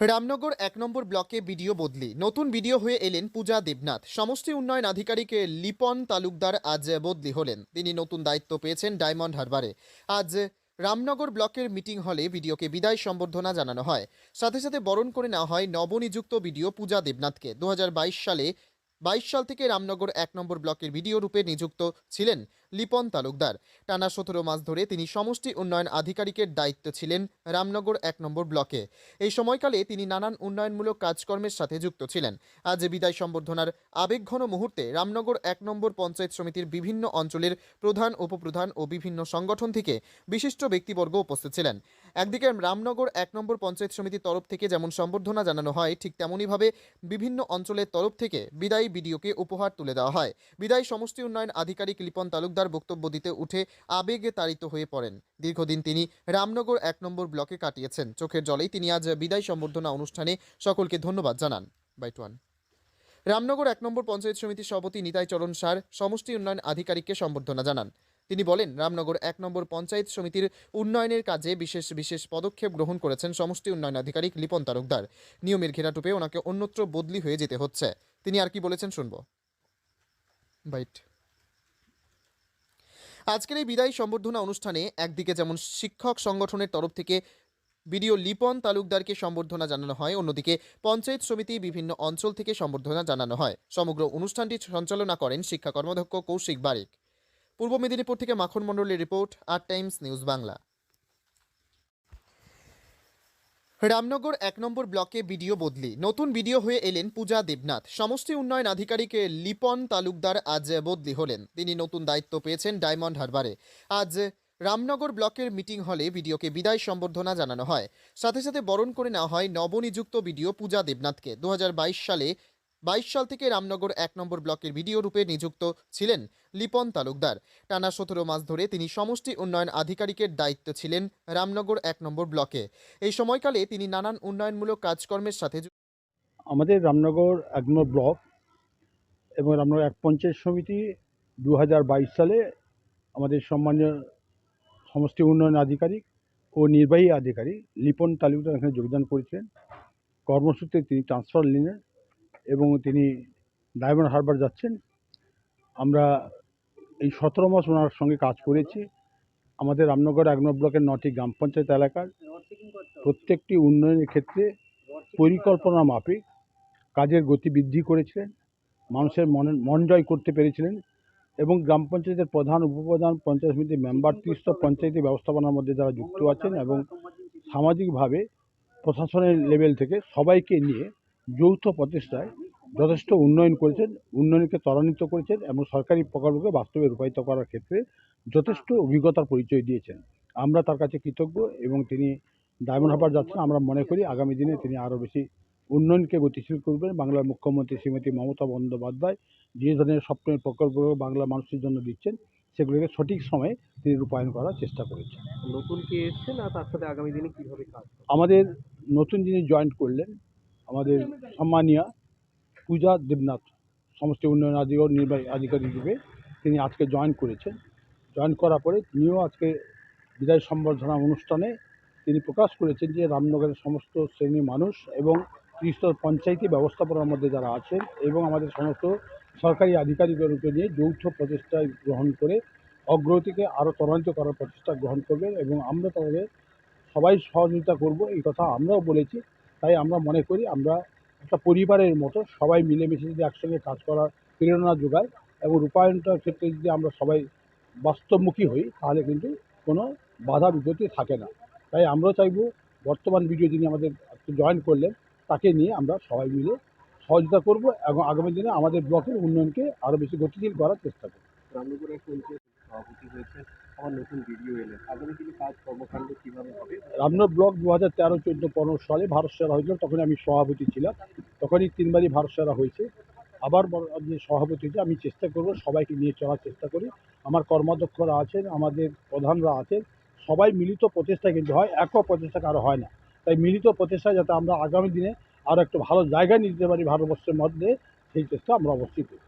রামনগর এক নম্বর ব্লকে বিডিও বদলি। নতুন বিডিও হয়ে এলেন পূজা দেবনাথ। সমষ্টি উন্নয়ন আধিকারিক লিপন তালুকদার আজ বদলি হলেন। তিনি নতুন দায়িত্ব পেয়েছেন ডায়মন্ড হারবারে। আজ রামনগর ব্লকের মিটিং হলে বিডিওকে বিদায় সম্বর্ধনা জানানো হয়। সাথে সাথে বরণ করে নেওয়া হয় নবনিযুক্ত বিডিও পূজা দেবনাথকে। দু হাজার বাইশ সালে, বাইশ সাল থেকে রামনগর এক নম্বর ব্লকের বিডিও রূপে নিযুক্ত ছিলেন। লিপন তালুকদার। টানা সতেরো মাস ধরে তিনি সমষ্টি উন্নয়ন আধিকারিকের দায়িত্ব ছিলেন রামনগর এক নম্বর ব্লকে। এই সময়কালে তিনি নানান উন্নয়নমূলক কাজকর্মের সাথে যুক্ত ছিলেন। আজ বিদায় সম্বর্ধনার আবেগঘন মুহূর্তে রামনগর এক নম্বর পঞ্চায়েত সমিতির বিভিন্ন অঞ্চলের প্রধান, উপপ্রধান ও বিভিন্ন সংগঠন থেকে বিশিষ্ট ব্যক্তিবর্গ উপস্থিত ছিলেন। একদিকে রামনগর এক নম্বর পঞ্চায়েত সমিতির তরফ থেকে যেমন সম্বর্ধনা জানানো হয়, ঠিক তেমনইভাবে বিভিন্ন অঞ্চলের তরফ থেকে বিদায়ী বিডিওকে উপহার তুলে দেওয়া হয়। বিদায়ী সমষ্টি উন্নয়ন আধিকারিক লিপন তালুকদার বক্তব্য দিতে উঠে আবেগে তাড়িত হয়ে পড়েন। দীর্ঘদিন তিনি রামনগর এক নম্বর ব্লকে কাটিয়েছেন। চোখের জলেই তিনি আজ বিদায় সম্বর্ধনা অনুষ্ঠানে সকলকে ধন্যবাদ জানান। Byte one. রামনগর এক নম্বর পঞ্চায়েত সমিতির সভাপতি নিতাই চরণ সার সমষ্টি উন্নয়ন আধিকারিককে সম্বর্ধনা জানান। তিনি বলেন, রামনগর এক নম্বর পঞ্চায়েত সমিতির উন্নয়নের কাজে বিশেষ বিশেষ পদক্ষেপ গ্রহণ করেছেন সমষ্টি উন্নয়ন আধিকারিক লিপন তালুকদার। নিয়মের ঘেরাটোপে ওনাকে অন্যত্র বদলি হয়ে যেতে হচ্ছে। তিনি আর কি বলেছেন শুনব। বাইট আজকের এই বিদায়ী সম্বর্ধনা অনুষ্ঠানে একদিকে যেমন শিক্ষক সংগঠনের তরফ থেকে বিডিও লিপন তালুকদারকে সম্বর্ধনা জানানো হয়, অন্যদিকে পঞ্চায়েত সমিতি বিভিন্ন অঞ্চল থেকে সম্বর্ধনা জানানো হয়। সমগ্র অনুষ্ঠানটি সঞ্চালনা করেন শিক্ষা কর্মাধ্যক্ষ কৌশিক বারিক। পূর্ব মেদিনীপুর থেকে মাখন মণ্ডলের রিপোর্ট আর টাইমস নিউজ বাংলা। রামনগর এক নম্বর ব্লকে বিডিও বদলি। নতুন বিডিও হয়ে এলেন পূজা দেবনাথ। সমষ্টি উন্নয়ন আধিকারিক লিপন তালুকদার আজ বদলি হলেন। তিনি নতুন দায়িত্ব পেয়েছেন ডায়মন্ড হারবারে। আজ রামনগর ব্লকের মিটিং হলে বিডিওকে বিদায় সম্বর্ধনা জানানো হয়। সাথে সাথে বরণ করে নেওয়া হয় নবনিযুক্ত বিডিও পূজা দেবনাথকে। দু হাজার বাইশ সালে বাইশ সাল থেকে রামনগর এক নম্বর ব্লকের বিডিও রূপে নিযুক্ত ছিলেন লিপন তালুকদার। টানা সতেরো মাস ধরে তিনি সমষ্টি উন্নয়ন আধিকারিকের দায়িত্ব ছিলেন রামনগর এক নম্বর ব্লকে। এই সময়কালে তিনি নানান উন্নয়নমূলক কাজকর্মের সাথে আমাদের রামনগর এক নম্বর ব্লক এবং রামনগর এক পঞ্চায়েত সমিতি দু হাজার বাইশ সালে আমাদের সম্মানীয় সমষ্টি উন্নয়ন আধিকারিক ও নির্বাহী আধিকারিক লিপন তালুকদার এখানে যোগদান করেছিলেন। কর্মসূত্রে তিনি ট্রান্সফার নিলেন। এবং তিনি ডায়মন্ড হারবার যাচ্ছেন। আমরা এই সতেরো মাস ওনার সঙ্গে কাজ করেছি। আমাদের রামনগর এক ব্লকের নটি গ্রাম পঞ্চায়েত এলাকার প্রত্যেকটি উন্নয়নের ক্ষেত্রে পরিকল্পনা মাফিক, কাজের গতি বৃদ্ধি করেছিলেন, মানুষের মনে মন জয় করতে পেরেছিলেন এবং গ্রাম পঞ্চায়েতের প্রধান, উপপ্রধান, পঞ্চায়েত সমিতির মেম্বার তিরিশটা পঞ্চায়েতি ব্যবস্থাপনার মধ্যে যারা যুক্ত আছেন এবং সামাজিকভাবে প্রশাসনের লেভেল থেকে সবাইকে নিয়ে যৌথ প্রচেষ্টায় যথেষ্ট উন্নয়ন করেছেন উন্নয়নকে ত্বরান্বিত করেছেন এবং সরকারি প্রকল্পকে বাস্তবে রূপায়িত করার ক্ষেত্রে যথেষ্ট অভিজ্ঞতার পরিচয় দিয়েছেন। আমরা তার কাছে কৃতজ্ঞ এবং তিনি ডায়মন্ড হারবার যাচ্ছেন। আমরা মনে করি আগামী দিনে তিনি আরও বেশি উন্নয়নকে গতিশীল করবেন। বাংলার মুখ্যমন্ত্রী শ্রীমতী মমতা বন্দ্যোপাধ্যায় যে ধরনের স্বপ্নের প্রকল্পগুলো বাংলা মানুষের জন্য দিচ্ছেন সেগুলোকে সঠিক সময়ে তিনি রূপায়ণ করার চেষ্টা করেছেন। নতুন কে এসছেন আর তার সাথে আগামী দিনে কীভাবে কাজ আমাদের নতুন যিনি জয়েন্ট করলেন আমাদের সম্মানীয় পূজা দেবনাথ সমষ্টি উন্নয়ন আধিকার নির্বাহী আধিকারিক রূপে তিনি আজকে জয়েন করেছেন। জয়েন করার পরে তিনিও আজকে বিদায় সম্বর্ধনা অনুষ্ঠানে তিনি প্রকাশ করেছেন যে রামনগরের সমস্ত শ্রেণির মানুষ এবং ত্রিস্তর পঞ্চায়েতি ব্যবস্থাপনার মধ্যে যারা আছেন এবং আমাদের সমস্ত সরকারি আধিকারিকদেরকে নিয়ে যৌথ প্রচেষ্টা গ্রহণ করে অগ্রগতিকে আরও ত্বরান্বিত করার প্রচেষ্টা গ্রহণ করবেন এবং আমরা তাদের সবাই সহযোগিতা করব, এই কথা আমরাও বলেছি। তাই আমরা মনে করি আমরা একটা পরিবারের মতো সবাই মিলেমিশে যদি একসঙ্গে কাজ করার প্রেরণা যোগায় এবং রূপায়ণটার ক্ষেত্রে যদি আমরা সবাই বাস্তবমুখী হই, তাহলে কিন্তু কোনো বাধা বিপত্তি থাকে না। তাই আমরাও চাইব বর্তমান ভিডিও যিনি আমাদের জয়েন করলেন, তাকে নিয়ে আমরা সবাই মিলে সহযোগিতা করব এবং আগামী দিনে আমাদের ব্লকের উন্নয়নকে আরও বেশি গতিশীল করার চেষ্টা করব। সভাপতি হয়েছে আমার নতুন ভিডিও আগামী ব্লক দু হাজার তেরো চোদ্দ পনেরো সালে ভারত সেরা হয়েছিল তখন আমি সভাপতি ছিলাম। তখনই তিনবারই ভারত সেরা হয়েছে। আবার সভাপতি হয়েছে। আমি চেষ্টা করব সবাইকে নিয়ে চলার চেষ্টা করি। আমার কর্মাধ্যক্ষরা আছেন, আমাদের প্রধানরা আছেন। সবাই মিলিত প্রচেষ্টা কিন্তু হয় একক প্রচেষ্টা কারও হয় না। তাই মিলিত প্রচেষ্টা যাতে আমরা আগামী দিনে আরও একটু ভালো জায়গায় নিয়ে যেতে পারি ভারতবর্ষের মধ্যে, সেই চেষ্টা আমরা অবশ্যই করি